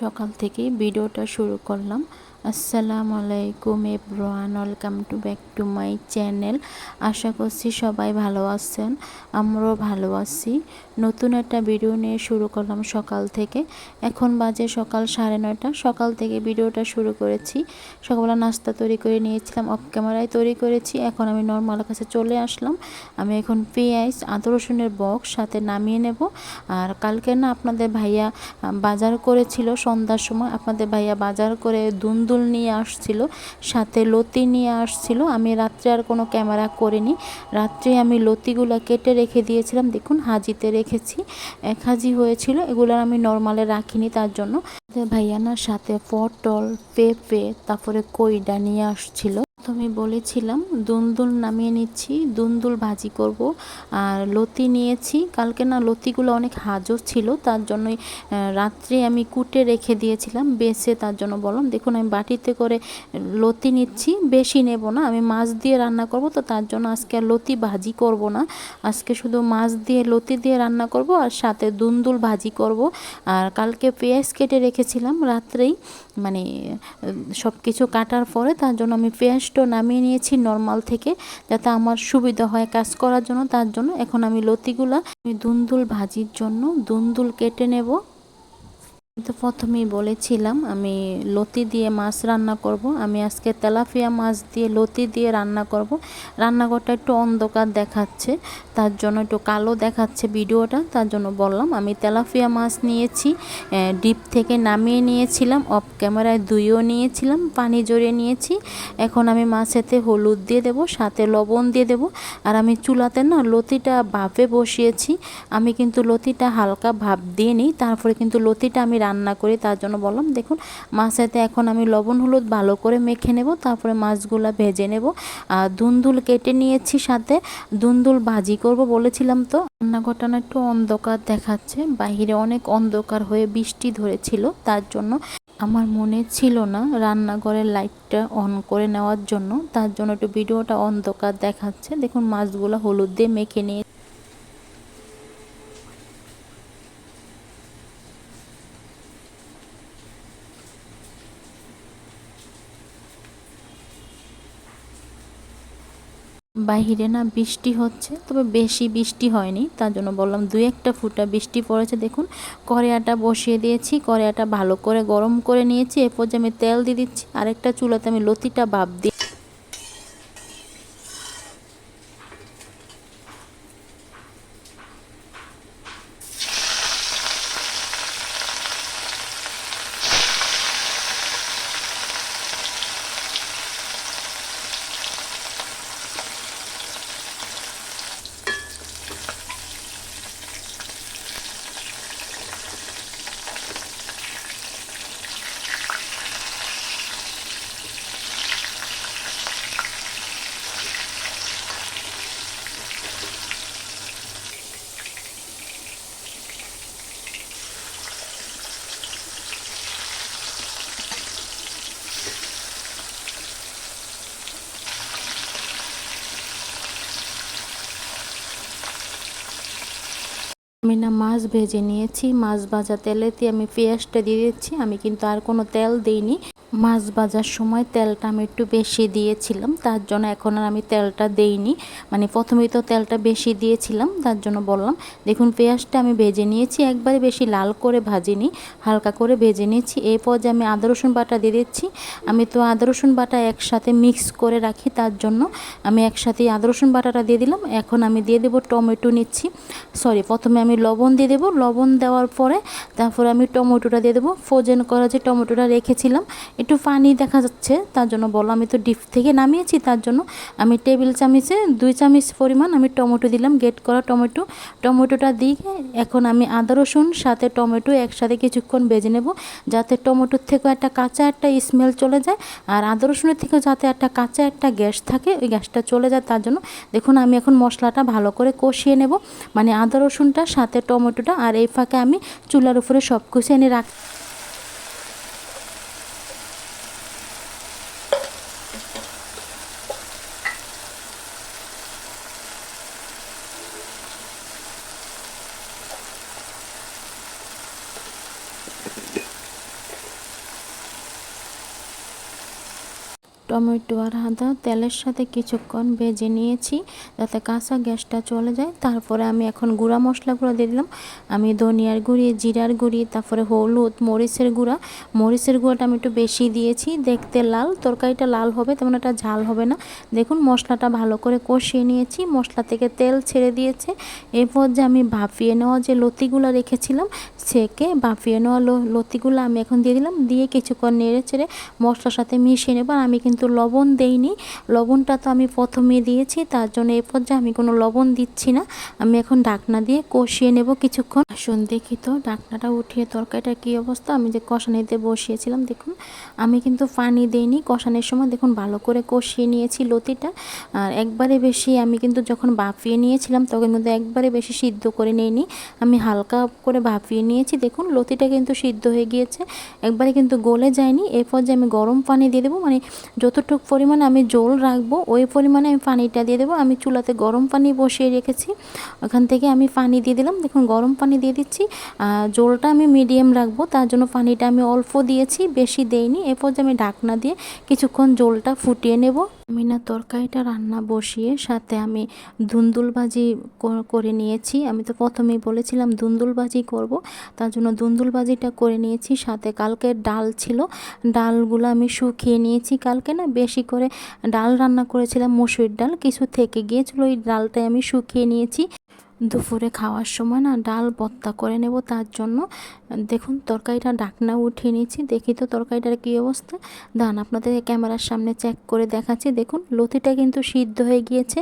সকাল থেকেই ভিডিওটা শুরু করলাম। আসসালামু আলাইকুম everyone, welcome to back to my channel. আশা করছি সবাই ভালো আছেন, আমরাও ভালো আছি। নতুন একটা ভিডিও নিয়ে শুরু করলাম সকাল থেকে। এখন বাজে সকাল সাড়ে নয়টা। সকাল থেকে ভিডিওটা শুরু করেছি। সকালবেলা নাস্তা তৈরি করে নিয়েছিলাম অফ ক্যামেরায় তৈরি করেছি। এখন আমি নর্মাল কাছে চলে আসলাম। আমি এখন পেঁয়াজ, আদা, রসুনের বক্স সাথে নামিয়ে নেব। আর কালকে না আপনাদের ভাইয়া বাজার করেছিল সন্ধ্যার সময়। আপনাদের ভাইয়া বাজার করে দুন্দুল নিয়ে আসছিল, সাথে লতি নিয়ে আসছিল। আমি রাত্রে আর কোনো ক্যামেরা করিনি। রাত্রে আমি লতিগুলো কেটে রেখে দিয়েছিলাম। দেখুন, হাজিতে রেখেছি। এক হাজি হয়েছিল, এগুলো আমি নর্মালে রাখিনি তার জন্য। ভাইয়ানার সাথে পটল, পেঁপে, তারপরে কইডা নিয়ে আসছিল। প্রথমে বলেছিলাম, দুন্দুল নামিয়ে নিচ্ছি, দুন্দুল ভাজি করব। আর লতি নিয়েছি। কালকে না লতিগুলো অনেক হাজো ছিল, তার জন্যই রাত্রে আমি কুটে রেখে দিয়েছিলাম, বেছে তার জন্য বললাম, দেখুন, আমি বাটিতে করে লতি নিচ্ছি, বেশি নেব না, আমি মাছ দিয়ে রান্না করব, তো তার জন্য আজকে আর লতি ভাজি করব না। আজকে শুধু মাছ দিয়ে, লতি দিয়ে রান্না করব, আর সাথে দুন্দুল ভাজি করব। আর কালকে পেঁয়াজ কেটে রেখেছিলাম রাত্রেই মানে সব কিছু কাটার পরে তার জন্য আমি পেঁয়াজটা নামিয়ে নিয়েছি নর্মাল থেকে, যাতে আমার সুবিধা হয় কাজ করার জন্য। তার জন্য এখন আমি লতিগুলা আমি দুন্দুল ভাজির জন্য দুন্দুল কেটে নেব। তো প্রথমেই বলেছিলাম, আমি লতি দিয়ে মাছ রান্না করব। আমি আজকে তেলাফিয়া মাছ দিয়ে লতি দিয়ে রান্না করব। রান্নাঘরটা একটু অন্ধকার দেখাচ্ছে, তার জন্য একটু কালো দেখাচ্ছে ভিডিওটা, তার জন্য বললাম আমি তেলাফিয়া মাছ নিয়েছি ডিপ থেকে নামিয়ে নিয়েছিলাম, অফ ক্যামেরায় ধুয়েও নিয়েছিলাম, পানি জড়িয়ে নিয়েছি। এখন আমি মাছেতে হলুদ দিয়ে দেব, সাথে লবণ দিয়ে দেব। আর আমি চুলাতে না লতিটা ভাপে বসিয়েছি, আমি কিন্তু লতিটা হালকা ভাপ দিয়ে নিই তারপরে কিন্তু লতিটা আমি রান্না করি, তার জন্য বললাম, দেখুন, মাছেতে এখন আমি লবণ, হলুদ ভালো করে মেখে নেব, তারপরে মাছগুলা ভেজে নেব। আর দুন্দুল কেটে নিয়েছি সাথে, দুন্দুল ভাজি করব বলেছিলাম তো। রান্নাঘরটা একটু অন্ধকার দেখাচ্ছে বাহিরে অনেক অন্ধকার হয়ে বৃষ্টি ধরেছিল, তার জন্য আমার মনে ছিল না রান্নাঘরের লাইটটা অন করে নেওয়ার জন্য, তার জন্য একটু ভিডিওটা অন্ধকার দেখাচ্ছে। দেখুন, মাছগুলো হলুদ দিয়ে মেখে নিয়ে বাহিরে না বৃষ্টি হচ্ছে, তবে বেশি বৃষ্টি হয়নি, তার জন্য বললাম দু একটা ফুটা বৃষ্টি পড়েছে। দেখুন কড়াইটা বসিয়ে দিয়েছি কড়াইটা ভালো করে গরম করে নিয়েছি, এরপর যে আমি তেল দিয়ে দিচ্ছি, আরেকটা চুলাতে আমি লতিটা ভাপ দিই আমি না মাছ ভেজে নিয়েছি, মাছ ভাজা তেলেতে আমি পেঁয়াজটা দিয়ে দিচ্ছি, আমি কিন্তু আর কোনো তেল দিইনি। মাছ ভাজার সময় তেলটা আমি একটু বেশি দিয়েছিলাম, তার জন্য এখন আর আমি তেলটা দেইনি। মানে প্রথমেই তো তেলটা বেশি দিয়েছিলাম, তার জন্য বললাম, দেখুন, পেঁয়াজটা আমি ভেজে নিয়েছি, একবারে বেশি লাল করে ভাজিনি, হালকা করে ভেজে নিয়েছি। এরপর যে আমি আদা, রসুন বাটা দিয়ে দিচ্ছি। আমি তো আদা, রসুন বাটা একসাথে মিক্স করে রাখি, তার জন্য আমি একসাথে আদা, রসুন বাটাটা দিয়ে দিলাম। এখন আমি দিয়ে দেবো টমেটো নিচ্ছি। সরি, প্রথমে আমি লবণ দিয়ে দেবো। লবণ দেওয়ার পরে তারপরে আমি টমেটোটা দিয়ে দেবো। ফ্রোজেন করা যে টমেটোটা রেখেছিলাম একটু পানি দেখা যাচ্ছে, তার জন্য বলো আমি তো ডিপ থেকে নামিয়েছি, তার জন্য আমি টেবিল চামিচে দুই চামিচ পরিমাণ আমি টমেটো দিলাম গেট করা টমেটো। টমেটোটা দিয়ে এখন আমি আদা, রসুন, সাথে টমেটো একসাথে কিছুক্ষণ বেজে নেব, যাতে টমেটোর থেকেও একটা কাঁচা একটা স্মেল চলে যায়, আর আদা, রসুনের থেকেও যাতে একটা কাঁচা একটা গ্যাস থাকে, ওই গ্যাসটা চলে যায় তার জন্য। দেখুন, আমি এখন মশলাটা ভালো করে কষিয়ে নেব মানে আদা, রসুনটা, সাথে টমেটোটা, আর এই ফাঁকে আমি চুলার উপরে সব কিছু এনে রাখ টমেটো আর আদা, তেলের সাথে কিছুক্ষণ ভেজে নিয়েছি যাতে কাঁচা গ্যাসটা চলে যায়। তারপরে আমি এখন গুঁড়া মশলাগুলো দিয়ে দিলাম। আমি ধনিয়ার গুঁড়ি, জিরার গুঁড়ি, তারপরে হলুদ, মরিচের গুঁড়া। মরিচের গুঁড়াটা আমি একটু বেশি দিয়েছি। দেখতে লাল, তরকারিটা লাল হবে, তেমন একটা ঝাল হবে না। দেখুন, মশলাটা ভালো করে কষিয়ে নিয়েছি। মশলা থেকে তেল ছেড়ে দিয়েছে। এরপর যে আমি ভাপিয়ে নেওয়া যে লতিগুলো রেখেছিলাম, সেকে ভাপিয়ে নেওয়া লতিগুলো আমি এখন দিয়ে দিলাম। দিয়ে কিছুক্ষণ নেড়ে চেড়ে মশলার সাথে মিশিয়ে নেব। আর আমি কিন্তু লবণ দেইনি। লবণটা তো আমি প্রথমে দিয়েছি, তার জন্য এ পর্যায়ে আমি কোনো লবণ দিচ্ছি না। আমি এখন ডাকনা দিয়ে কষিয়ে নেব কিছুক্ষণ। আসুন দেখি তো ডাকনাটা উঠিয়ে তরকারিটার কী অবস্থা? আমি যে কষানিতে বসিয়েছিলাম, দেখুন। আমি কিন্তু পানি দিইনি, কষানোর সময় দেখুন ভালো করে কষিয়ে নিয়েছি লতিটা। আর একবারে বেশি আমি কিন্তু যখন বাফিয়ে নিয়েছিলাম, তখন কিন্তু একবারে বেশি সিদ্ধ করে নিইনি। আমি হালকা করে ভাপিয়ে নিয়েছি, দেখুন লতিটা কিন্তু সিদ্ধ হয়ে গিয়েছে। একবারে কিন্তু গলে যায়নি এরপর যে আমি গরম পানি দিয়ে দেবো। মানে যতটুকু পরিমাণে আমি জল রাখব, ওই পরিমাণে আমি পানিটা দিয়ে দেবো। আমি চুলাতে গরম পানি বসিয়ে রেখেছি। ওখান থেকে আমি পানি দিয়ে দিলাম। দেখুন, গরম পানি দিয়ে দিচ্ছি। জলটা আমি মিডিয়াম রাখব। তার জন্য পানিটা আমি অল্প দিয়েছি, বেশি দেইনি। এরপর যে আমি ঢাকনা দিয়ে কিছুক্ষণ জলটা ফুটিয়ে নেব। আমি না তরকারিটা রান্না বসিয়ে সাথে আমি ধুন্দুলবাজি করে নিয়েছি। আমি তো প্রথমেই বলেছিলাম ধুন্দুলবাজি করব। তার জন্য ধুন্দুলবাজিটা করে নিয়েছি। সাথে কালকে ডাল ছিল। ডালগুলো আমি শুকিয়ে নিয়েছি কালকে না, বেশি করে ডাল রান্না করেছিলাম, মসুর ডাল। কিছু থেকে গিয়েছিল, ওই ডালটাই আমি শুকিয়ে নিয়েছি। দুপুরে খাওয়ার সময় না ডাল বত্তা করে নেব তার জন্য। দেখুন, তরকারিটা ডাকনা উঠিয়ে নিয়েছি, দেখি তো তরকারিটার কী অবস্থা। দান আপনাদের ক্যামেরার সামনে চেক করে দেখাচ্ছি। দেখুন, লতিটা কিন্তু সিদ্ধ হয়ে গিয়েছে।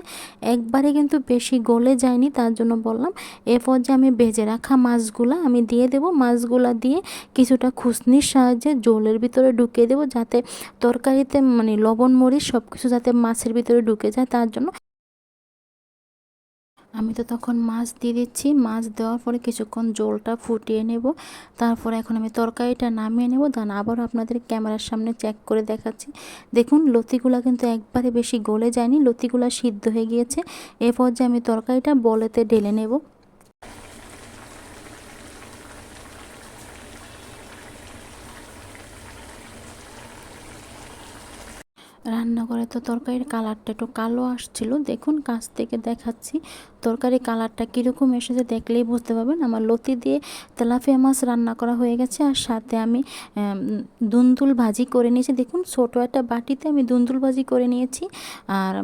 একবারে কিন্তু বেশি গলে যায়নি, তার জন্য বললাম। এরপর যে আমি ভেজে রাখা মাছগুলো, আমি দিয়ে দেব। মাছগুলা দিয়ে কিছুটা খুসনির সাহায্যে জলের ভিতরে ঢুকিয়ে দেবো যাতে তরকারিতে মানে লবণ মরিচ সব কিছু যাতে মাছের ভিতরে ঢুকে যায় তার জন্য। আমি তো তখন মাছ দিয়ে দিচ্ছি। মাছ দেওয়ার পরে কিছুক্ষণ জলটা ফুটিয়ে নেব। তারপরে এখন আমি তরকারিটা নামিয়ে নেব। দেন আবারও আপনাদের ক্যামেরার সামনে চেক করে দেখাচ্ছি। দেখুন, লতিগুলা কিন্তু একবারে বেশি গলে যায়নি। লতিগুলা সিদ্ধ হয়ে গিয়েছে। এরপর যে আমি তরকারিটা বলেতে ঢেলে নেব। রান্নাঘরে তো তরকারির কালারটা একটু কালো আসছিল। দেখুন, কাছ থেকে দেখাচ্ছি। তরকারি কালারটা কীরকম এসেছে দেখলেই বুঝতে পারবেন। আমার লতি দিয়ে তেলাফিয়া মাছ রান্না করা হয়ে গেছে আর সাথে আমি দুন্দুল ভাজি করে নিয়েছি। দেখুন, ছোটো একটা বাটিতে আমি দুন্দুল ভাজি করে নিয়েছি আর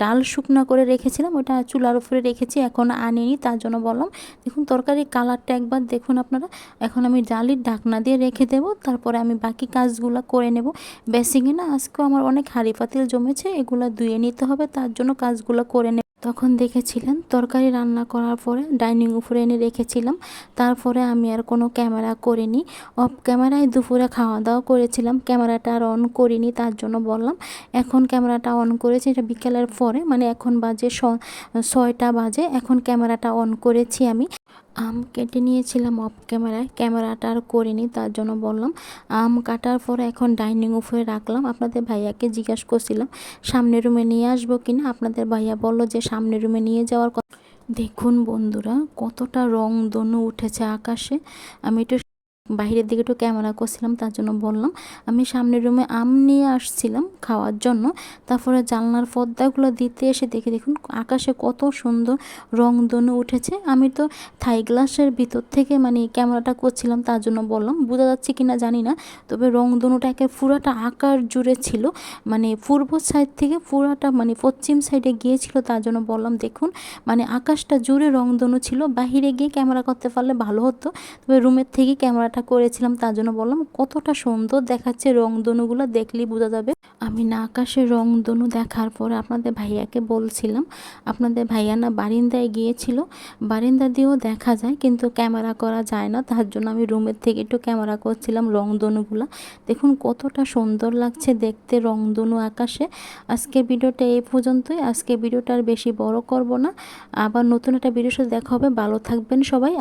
ডাল শুকনো করে রেখেছিলাম, ওটা চুলার উপরে রেখেছি, এখন আনিনি, তার জন্য বললাম, দেখুন তরকারির কালারটা একবার দেখুন আপনারা। এখন আমি ডালির ঢাকনা দিয়ে রেখে দেব, তারপরে আমি বাকি কাজগুলো করে নেব। বেসিংয়ে না, আজকেও আমার অনেক হাঁড়ি পাতিল জমেছে, এগুলো ধুয়ে নিতে হবে, তার জন্য কাজগুলো করে নেব। তখন দেখেছিলেন তরকারি রান্না করার পরে ডাইনিং উপরে এনে রেখেছিলাম। তারপরে আমি আর কোনো ক্যামেরা করিনি। অফ ক্যামেরায় দুপুরে খাওয়া দাওয়া করেছিলাম। ক্যামেরাটা আর অন করিনি, তার জন্য বললাম। এখন ক্যামেরাটা অন করেছি, এটা বিকেলের পরে মানে এখন বাজে ছয়টা বাজে। এখন ক্যামেরাটা অন করেছি আমি। আম কেটে নিয়েছিলাম অফ ক্যামেরায় ক্যামেরাটা আর করিনি, তার জন্য বললাম। আম কাটার পর এখন ডাইনিং উপরে রাখলাম। আপনাদের ভাইয়াকে জিজ্ঞাসা করছিলাম সামনের রুমে নিয়ে আসব কিনা? আপনাদের ভাইয়া বলল যে সামনের রুমে নিয়ে যাওয়ার কথা দেখুন বন্ধুরা, কতটা রং দনু উঠেছে আকাশে। আমি একটু বাইরের দিকে একটু ক্যামেরা করছিলাম, তার জন্য বললাম। আমি সামনের রুমে আম নিয়ে আসছিলাম খাওয়ার জন্য। তারপরে জানলার পর্দাগুলো দিতে এসে দেখে দেখুন, আকাশে কত সুন্দর রংধনু উঠেছে। আমি তো থাই গ্লাসের ভিতর থেকে মানে ক্যামেরাটা করছিলাম, তার জন্য বললাম, বোঝা যাচ্ছে কি না জানি না। তবে রংধনুটা একে পুরাটা আকার জুড়ে ছিল মানে পূর্ব সাইড থেকে পুরাটা মানে পশ্চিম সাইডে গিয়েছিল, তার জন্য বললাম, দেখুন মানে আকাশটা জুড়ে রংধনু ছিল। বাহিরে গিয়ে ক্যামেরা করতে পারলে ভালো হতো। তবে রুমের থেকে ক্যামেরাটা রান্নাটা করেছিলাম, তার জন্য বললাম, কতটা সুন্দর দেখাচ্ছে রংধনুগুলো দেখলেই বোঝা যাবে। আমি না আকাশে রংধনু দেখার পরে আপনাদের ভাইয়াকে বলছিলাম, আপনাদের ভাইয়া না বারিন্দায় গিয়েছিল, বারিন্দা দিয়েও দেখা যায়, কিন্তু ক্যামেরা করা যায় না, তার জন্য আমি রুমের থেকে একটু ক্যামেরা করছিলাম রংধনুগুলো। দেখুন, কতটা সুন্দর লাগছে দেখতে রংধনু আকাশে। আজকের ভিডিওটা এই পর্যন্তই আজকে ভিডিওটা আর বেশি বড় করব না। আবার নতুন একটা ভিডিওর সাথে দেখা হবে। ভালো থাকবেন সবাই।